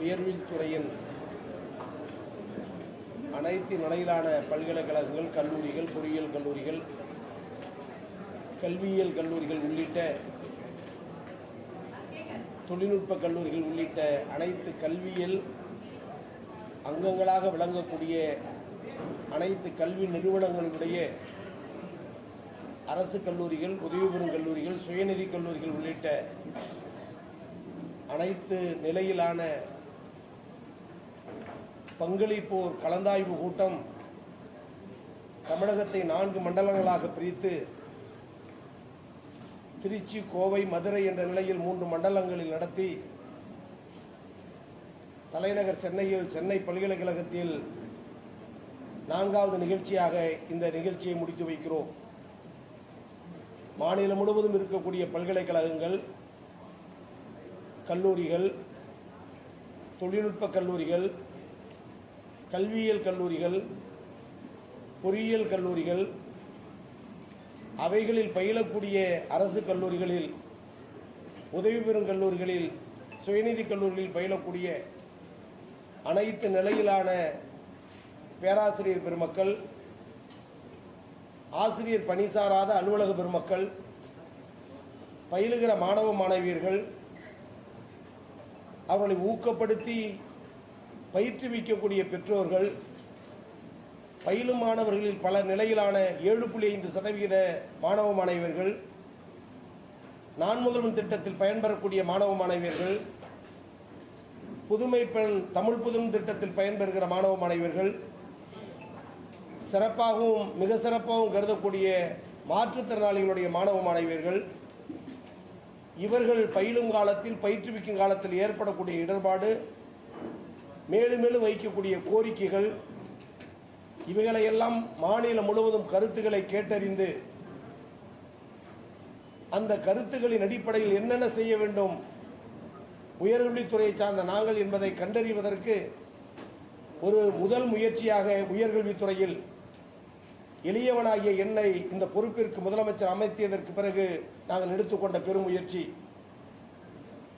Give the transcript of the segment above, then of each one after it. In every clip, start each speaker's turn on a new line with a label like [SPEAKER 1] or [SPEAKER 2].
[SPEAKER 1] உயர்வில் துறையின் அனைத்து நிலையிலான பல்கலைக்கழகங்கள் கல்லூரிகள் பொறியியல் கல்லூரிகள் கல்வியியல் கல்லூரிகள் உள்ளிட்ட தொழில்நுட்ப கல்லூரிகள் உள்ளிட்ட அனைத்து கல்வியியல் அங்கங்களாக விளங்கக்கூடிய அனைத்து கல்வி நிறுவனங்களுடைய அரசு கல்லூரிகள் உதவி பெறும் கல்லூரிகள் சுயநிதி கல்லூரிகள் உள்ளிட்ட அனைத்து நிலையிலான பங்களிப்போர் கலந்தாய்வு கூட்டம் தமிழகத்தை நான்கு மண்டலங்களாக பிரித்து திருச்சி கோவை மதுரை என்ற நிலையில் மூன்று மண்டலங்களில் நடத்தி தலைநகர் சென்னையில் சென்னை பல்கலைக்கழகத்தில் நான்காவது நிகழ்ச்சியாக இந்த நிகழ்ச்சியை முடித்து வைக்கிறோம். மாநிலம் முழுவதும் இருக்கக்கூடிய பல்கலைக்கழகங்கள் கல்லூரிகள் தொழில்நுட்ப கல்லூரிகள் கல்வியியல் கல்லூரிகள் பொறியியல் கல்லூரிகள் அவைகளில் பயிலக்கூடிய அரசு கல்லூரிகளில் உதவி பெறும் கல்லூரிகளில் சுயநிதி கல்லூரிகளில் பயிலக்கூடிய அனைத்து நிலையிலான பேராசிரியர் பெருமக்கள் ஆசிரியர் பணி சாராத அலுவலக பெருமக்கள் பயிலுகிற மாணவ மாணவியர்கள் அவர்களை ஊக்கப்படுத்தி பயிற்றுவிக்கக்கூடிய பெற்றோர்கள் பயிலும் மாணவர்களில் பல நிலையிலான ஏழு புள்ளி ஐந்து சதவிகித மாணவ மாணவியர்கள் நான் முதல்வன் திட்டத்தில் பயன்பெறக்கூடிய மாணவ மாணவியர்கள் புதுமை பெண் தமிழ் புதும் திட்டத்தில் பயன்பெறுகிற மாணவ மாணவியர்கள் சிறப்பாகவும் மிக சிறப்பாகவும் கருதக்கூடிய மாற்றுத்திறனாளிகளுடைய மாணவ மாணவியர்கள் இவர்கள் பயிலும் காலத்தில் பயிற்றுவிக்கும் காலத்தில் ஏற்படக்கூடிய இடர்பாடு மேலும் மேலும் வைக்கக்கூடிய கோரிக்கைகள் இவைகளையெல்லாம் மாநிலம் முழுவதும் கருத்துக்களை கேட்டறிந்து அந்த கருத்துக்களின் அடிப்படையில் என்னென்ன செய்ய வேண்டும் உயர்கல்வித்துறையை சார்ந்த நாங்கள் என்பதை கண்டறிவதற்கு ஒரு முதல் முயற்சியாக உயர்கல்வித்துறையில் எளியவனாகிய என்னை இந்த பொறுப்பிற்கு முதலமைச்சர் அமைத்தியதற்கு பிறகு நாங்கள் எடுத்துக்கொண்ட பெரும் முயற்சி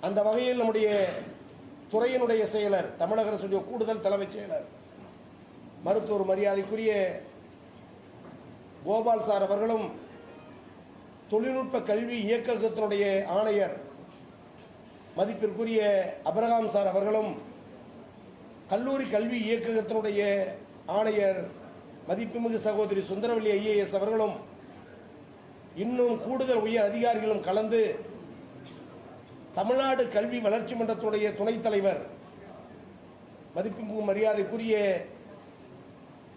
[SPEAKER 1] அந்த வகையில் நம்முடைய துறையினுடைய செயலர் தமிழக அரசுடைய கூடுதல் தலைமைச் செயலர். மருத்துவர் மரியாதைக்குரிய கோபால் சார் அவர்களும் தொழில்நுட்ப கல்வி இயக்ககத்தினுடைய ஆணையர் மதிப்பிற்குரிய அபரகாம் சார் அவர்களும் கல்லூரி கல்வி இயக்ககத்தினுடைய ஆணையர் மதிப்புமிகு சகோதரி சுந்தரவல்லி ஐஏஎஸ் அவர்களும் இன்னும் கூடுதல் உயர் அதிகாரிகளும் கலந்து தமிழ்நாடு கல்வி வளர்ச்சி மன்றத்துடைய துணைத் தலைவர் மதிப்புமிகு மரியாதைக்குரிய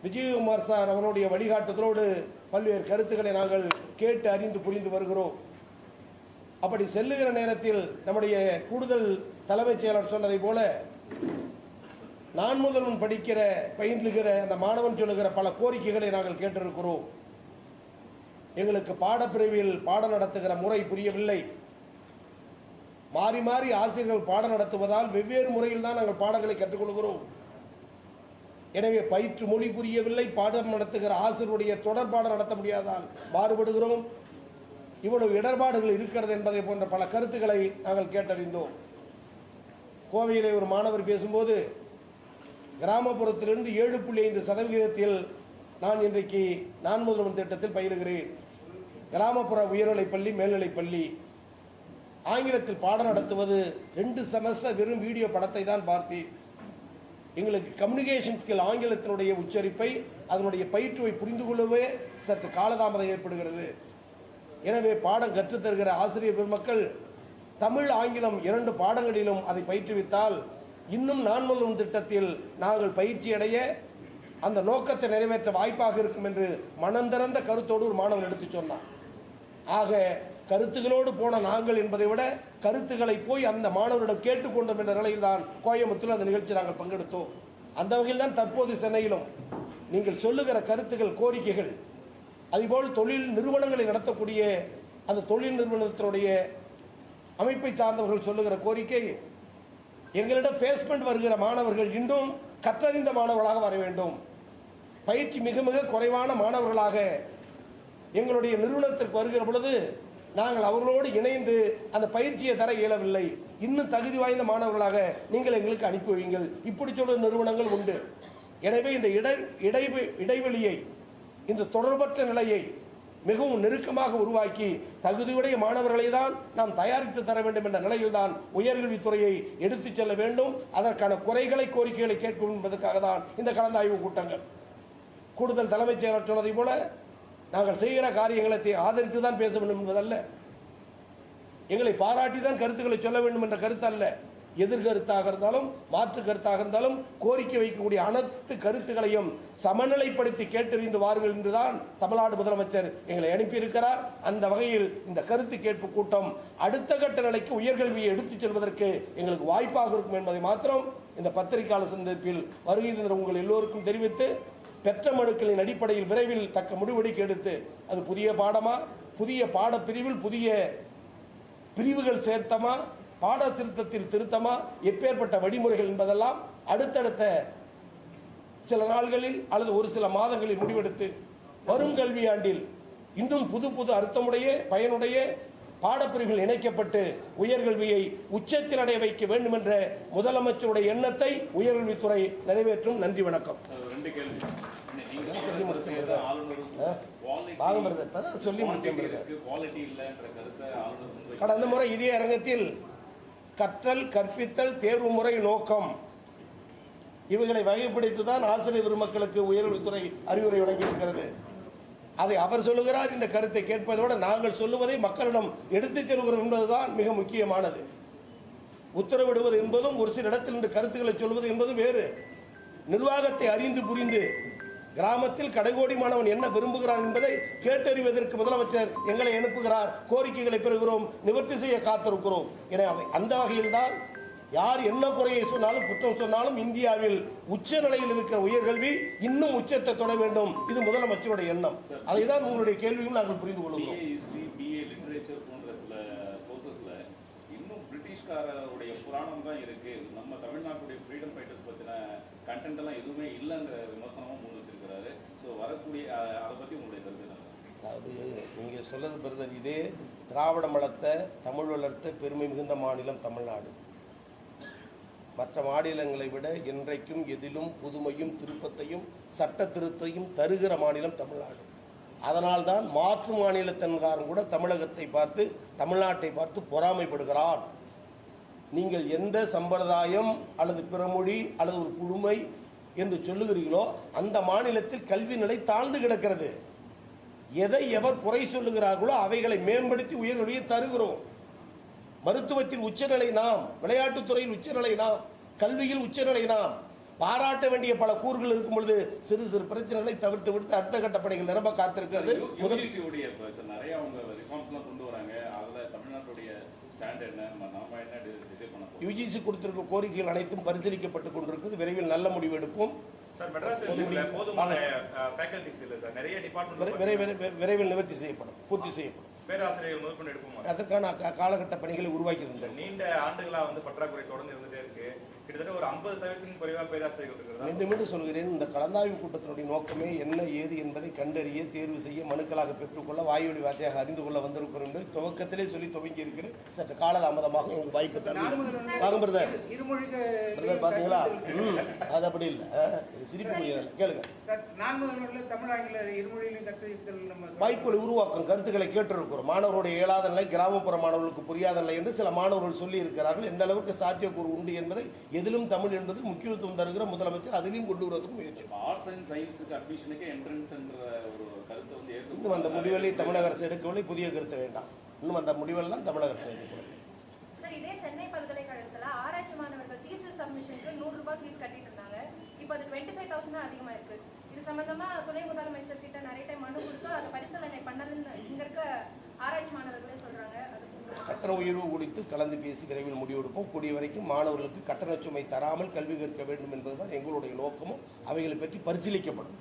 [SPEAKER 1] விஜயகுமார் சார் அவருடைய வழிகாட்டுதலோடு பல்வேறு கருத்துக்களை நாங்கள் கேட்டு அறிந்து புரிந்து வருகிறோம். அப்படி செல்லுகிற நேரத்தில் நம்முடைய கூடுதல் தலைமைச் செயலர் சொன்னதை போல நான் முதல்வன் படிக்கிற பயின்றுகிற அந்த மாணவன் சொல்லுகிற பல கோரிக்கைகளை நாங்கள் கேட்டிருக்கிறோம். எங்களுக்கு பாடப்பிரிவில் பாடம் நடத்துகிற முறை புரியவில்லை. மாறி மாறி ஆசிரியர்கள் பாடம் நடத்துவதால் வெவ்வேறு முறையில் தான் நாங்கள் பாடங்களை கற்றுக்கொள்கிறோம். எனவே பயிற்று மொழி புரியவில்லை பாடம் நடத்துகிற ஆசிரியருடைய தொடர் பாடம் நடத்த முடியாதால் மாறுபடுகிறோம். இவ்வளவு இடர்பாடுகள் இருக்கிறது என்பதை போன்ற பல கருத்துக்களை நாங்கள் கேட்டறிந்தோம். கோவையிலே ஒரு மாணவர் பேசும்போது கிராமப்புறத்திலிருந்து ஏழு புள்ளி ஐந்து சதவிகிதத்தில் நான் இன்றைக்கு நான் முதல்வன் திட்டத்தில் பயிலுகிறேன். கிராமப்புற உயர்நிலைப் பள்ளி மேல்நிலைப் பள்ளி ஆங்கிலத்தில் பாடம் நடத்துவது ரெண்டு செமஸ்டர் வெறும் வீடியோ படத்தை தான் பார்த்தேன் எங்களுக்கு கம்யூனிகேஷன் ஸ்கில் ஆங்கிலத்தினுடைய உச்சரிப்பை அதனுடைய பயிற்றுவை புரிந்து கொள்ளவே சற்று காலதாமதம் ஏற்படுகிறது. எனவே பாடம் கற்றுத்தருகிற ஆசிரியர் பெருமக்கள் தமிழ் ஆங்கிலம் இரண்டு பாடங்களிலும் அதை பயிற்றுவித்தால் இன்னும் நான் திட்டத்தில் நாங்கள் பயிற்சி அடைய அந்த நோக்கத்தை நிறைவேற்ற வாய்ப்பாக இருக்கும் என்று மனந்திறந்த கருத்தோடு ஒரு மாணவன் எடுத்து சொன்னான். ஆக கருத்துகளோடு போன நாங்கள் என்பதை விட கருத்துக்களை போய் அந்த மாணவரிடம் கேட்டுக்கொண்டோம் என்ற நிலையில் தான் கோயம்புத்தூர் அந்த நிகழ்ச்சி நாங்கள் பங்கெடுத்தோம். அந்த வகையில் தான் தற்போது சென்னையிலும் நீங்கள் சொல்லுகிற கருத்துக்கள் கோரிக்கைகள் அதுபோல் தொழில் நிறுவனங்களை நடத்தக்கூடிய அந்த தொழில் நிறுவனத்தினுடைய அமைப்பை சார்ந்தவர்கள் சொல்லுகிற கோரிக்கை எங்களிடம் பேஸ்மெண்ட் வருகிற மாணவர்கள் இன்னும் கற்றறிந்த மாணவர்களாக வர வேண்டும். பயிற்சி மிக மிக குறைவான மாணவர்களாக எங்களுடைய நிறுவனத்திற்கு வருகிற பொழுது நாங்கள் அவர்களோடு இணைந்து அந்த பயிற்சியை தர இயலவில்லை. இன்னும் தகுதி வாய்ந்த மாணவர்களாக நீங்கள் எங்களுக்கு அனுப்பி வையுங்கள். இப்படி சொல்லும் நிறுவனங்கள் உண்டு. எனவே இந்த இடை இடைவெ இடைவெளியை இந்த தொடர்பற்ற நிலையை மிகவும் நெருக்கமாக உருவாக்கி தகுதியுடைய மாணவர்களை தான் நாம் தயாரித்து தர வேண்டும் என்ற நிலையில்தான் உயர்கல்வித்துறையை எடுத்துச் செல்ல வேண்டும். அதற்கான குறைகளை கோரிக்கைகளை கேட்கும் என்பதற்காக தான் இந்த கலந்தாய்வு கூட்டங்கள். கூடுதல் தலைமைச் செயலர் சொன்னதை போல நாங்கள் செய்கிற காரியங்களை ஆதரித்து தான் பேச வேண்டும் என்பதல்ல. எங்களை பாராட்டி தான் கருத்துக்களை சொல்ல வேண்டும் என்ற கருத்து அல்ல எதிர்கருத்தாக இருந்தாலும் மாற்று கருத்தாக இருந்தாலும் கோரிக்கை வைக்கக்கூடிய அனைத்து கருத்துக்களையும் சமநிலைப்படுத்தி கேட்டறிந்து வாருங்கள் என்றுதான் தமிழ்நாடு முதலமைச்சர் எங்களை அனுப்பியிருக்கிறார். அந்த வகையில் இந்த கருத்து கேட்பு கூட்டம் அடுத்த கட்ட நிலைக்கு உயர்கல்வியை எடுத்துச் செல்வதற்கு எங்களுக்கு வாய்ப்பாக இருக்கும் என்பதை மாத்திரம் இந்த பத்திரிகையாளர் சந்திப்பில் வருகை உங்கள் எல்லோருக்கும் தெரிவித்து பெற்ற மனுக்களின் அடிப்படையில் விரைவில் தக்க முடிவெடுக்க எடுத்து அது புதிய பாடமா புதிய பாடப்பிரிவில் புதிய பிரிவுகள் சேர்த்தமா பாட திருத்தத்தில் திருத்தமா எப்பேற்பட்ட வழிமுறைகள் என்பதெல்லாம் அடுத்தடுத்த சில நாள்களில் அல்லது ஒரு சில மாதங்களில் முடிவெடுத்து வரும் கல்வியாண்டில் இன்னும் புது புது அர்த்தமுடைய பயனுடைய பாடப்பிரிவுகள் இணைக்கப்பட்டு உயர்கல்வியை உச்சத்தில் அடைய வைக்க வேண்டும் என்ற முதலமைச்சருடைய எண்ணத்தை உயர்கல்வித்துறை நிறைவேற்றும். நன்றி வணக்கம். கடந்த முறை இதே அரங்கத்தில் கற்றல் கற்பித்தல் தேர்வு முறை நோக்கம் இவைகளை வகைப்படுத்தி தான் ஆசிரியர் பெருமக்களுக்கு உயர்கல்வித்துறை அறிவுரை வழங்கியிருக்கிறது. அதை அவர் சொல்லுகிறார் இந்த கருத்தை கேட்பதை விட நாங்கள் சொல்லுவதை மக்களிடம் எடுத்துச் செல்கிறோம் என்பதுதான் மிக முக்கியமானது. உத்தரவிடுவது என்பதும் ஒரு சில இடத்தில் இருந்து கருத்துக்களை சொல்வது என்பதும் வேறு. நிர்வாகத்தை அறிந்து புரிந்து கிராமத்தில் கடைகோடி மாணவன் என்ன விரும்புகிறான் என்பதை கேட்டறிவதற்கு முதலமைச்சர் எங்களை அனுப்புகிறார். கோரிக்கைகளை பெறுகிறோம் நிவர்த்தி செய்ய காத்திருக்கிறோம். என அந்த வகையில்தான் யார் என்ன குறையை சொன்னாலும் குற்றம் சொன்னாலும் இந்தியாவில் உச்ச நிலையில் இருக்கிற உயர்கல்வி இன்னும் உச்சத்தை தொட வேண்டும். இது முதலமைச்சருடைய எண்ணம். அதை தான் உங்களுடைய கேள்வியும் நாங்கள் புரிந்து கொள்கிறோம்.
[SPEAKER 2] இன்னும் பிரிட்டிஷ்காரருடைய புராணம் தான் இருக்கு. நம்ம தமிழ்நாட்டுடைய ஃப்ரீடம் ஃபைட்டர்ஸ் பத்தின கண்டென்ட் எல்லாம் எதுவுமே இல்லைங்கிற விமர்சனமும் முன் வச்சிருக்கிறாரு. ஸோ வரக்கூடிய அதை பத்தி உங்களுடைய கருத்து
[SPEAKER 1] அதாவது நீங்கள் சொல்லது பிரதர் இதே திராவிடம் வளர்த்த தமிழ் வளர்த்த பெருமை மிகுந்த மாநிலம் தமிழ்நாடு. மற்ற மாநிலங்களை விட இன்றைக்கும் எதிலும் புதுமையும் திருப்பத்தையும் சட்ட திருத்தையும் தருகிற மாநிலம் தமிழ்நாடு. அதனால்தான் மாற்று மாநிலத்தின்காரன் கூட தமிழகத்தை பார்த்து தமிழ்நாட்டை பார்த்து பொறாமைப்படுகிறான். நீங்கள் எந்த சம்பிரதாயம் அல்லது பிறமொழி அல்லது ஒரு குழுமை என்று சொல்லுகிறீர்களோ அந்த மாநிலத்தில் கல்வி நிலை தாழ்ந்து கிடக்கிறது. எதை எவர் குறை சொல்லுகிறார்களோ அவைகளை மேம்படுத்தி உயர்கல்வியை தருகிறோம். மருத்துவத்தில் உச்சநிலை நாம் விளையாட்டுத் துறையில் உச்சநிலை நாம் கல்வியில் உச்சநிலை நாம். பாராட்ட வேண்டிய பல கூறுகள் இருக்கும் பொழுது சிறு சிறு பிரச்சனைகளை தவிர்த்து விடுத்து அடுத்த கட்ட பணிகள் நிரம்ப காத்திருக்கிறது.
[SPEAKER 2] யூஜிசி
[SPEAKER 1] கொடுத்திருக்கும் கோரிக்கைகள் அனைத்தும் பரிசீலிக்கப்பட்டுக் கொண்டிருக்கிறது. விரைவில் நல்ல முடிவு எடுப்போம்.
[SPEAKER 3] சார் மெட்ராஸ் யூனிவர்சிட்டியில போதுமான ஃபேக்கல்டிஸ் இல்ல சார். நிறைய
[SPEAKER 1] விரை-
[SPEAKER 3] டிபார்ட்மெண்ட்
[SPEAKER 1] விரைவில் விரைவில் நிவர்த்தி செய்யப்படும். பூர்த்தி செய்யப்படும்.
[SPEAKER 3] பேராசிரியர்கள் முதற்கொண்டு எடுப்போமா?
[SPEAKER 1] அதற்கான காலகட்ட பணிகளை உருவாக்கி தந்தோம்
[SPEAKER 3] நீண்ட ஆண்டுகளா வந்து பற்றாக்குறை தொடர்ந்து இருந்துட்டே இருக்கு. கிட்டத்தட்ட ஒரு ஐம்பது சதவீதத்துக்கும் குறைவா பேராசிரியர்கள் இருக்கிறதா
[SPEAKER 1] மீண்டும் மீண்டும் சொல்கிறேன் இந்த கலந்தாய்வு கூட்டத்தினுடைய நோக்கமே என்ன ஏது என்பதை கண்டறிய தேர்வு செய்ய மனுக்களாக பெற்றுக்கொள்ள வாய்வழி வார்த்தையாக அறிந்து கொள்ள வந்திருக்கிறோம் என்று துவக்கத்திலே சொல்லி துவங்கி இருக்கிறேன். சற்று காலதாமதமாக உங்களுக்கு வாய்ப்பு வாங்க பிரதர் பிரதர் பார்த்தீங்களா? ம் அது அப்படி இல்லை. சிரிப்பு முடியாது கேளுங்க. வாய்ப்புகளை உருவாக்கும் கருத்துக்களை கேட்டிருக்கிறோம். மாணவருடைய இயலாத நிலை கிராமப்புற மாணவர்களுக்கு புரியாத நிலை என்று சில மாணவர்கள் சொல்லி இருக்கிறார்கள் எந்த அளவுக்கு சாத்தியக்கூறு உண்டு என்பதை எதிலும் தமிழ் என்பது முக்கியத்துவம் தருகிற முதலமைச்சர் அதிலையும் கொண்டு வருவதற்கு முயற்சி.
[SPEAKER 2] ஆர்ட்ஸ் அண்ட் சயின்ஸுக்கு அட்மிஷனுக்கு என்ட்ரன்ஸ் என்ற ஒரு கருத்தை வந்து
[SPEAKER 1] இன்னும் அந்த முடிவுகளை தமிழக அரசு எடுக்கவில்லை புதிய கருத்து வேண்டாம். இன்னும் அந்த முடிவெல்லாம் தமிழக அரசு எடுக்கவில்லை.
[SPEAKER 4] சார் இதே சென்னை பல்கலைக்கழகத்துல ஆராய்ச்சி மாணவர்கள் தீசிஸ் சப்மிஷனுக்கு நூறு ரூபாய் ஃபீஸ் கட்டிட்டு இருந்தாங்க. இப்போ அது டுவெண்ட்டி ஃபைவ் தௌசண்ட் அதிகமா இருக்கு. இது சம்பந்தமா துணை முதலமைச்சர் கிட்ட நிறைய டைம் மனு கொடுத்து அதை பரிசீலனை பண்ணலன்னு இங்க இருக்க ஆராய்ச்சி மாணவர்களே சொல்றாங்க அது
[SPEAKER 1] கட்டண உயர்வு குறித்து கலந்து பேசி விரைவில் முடிவெடுப்போம். கூடிய வரைக்கும் மாணவர்களுக்கு கட்டண சுமை தராமல் கல்வி கற்க வேண்டும் என்பதுதான் எங்களுடைய நோக்கமும். அவைகளை பற்றி பரிசீலிக்கப்படும்.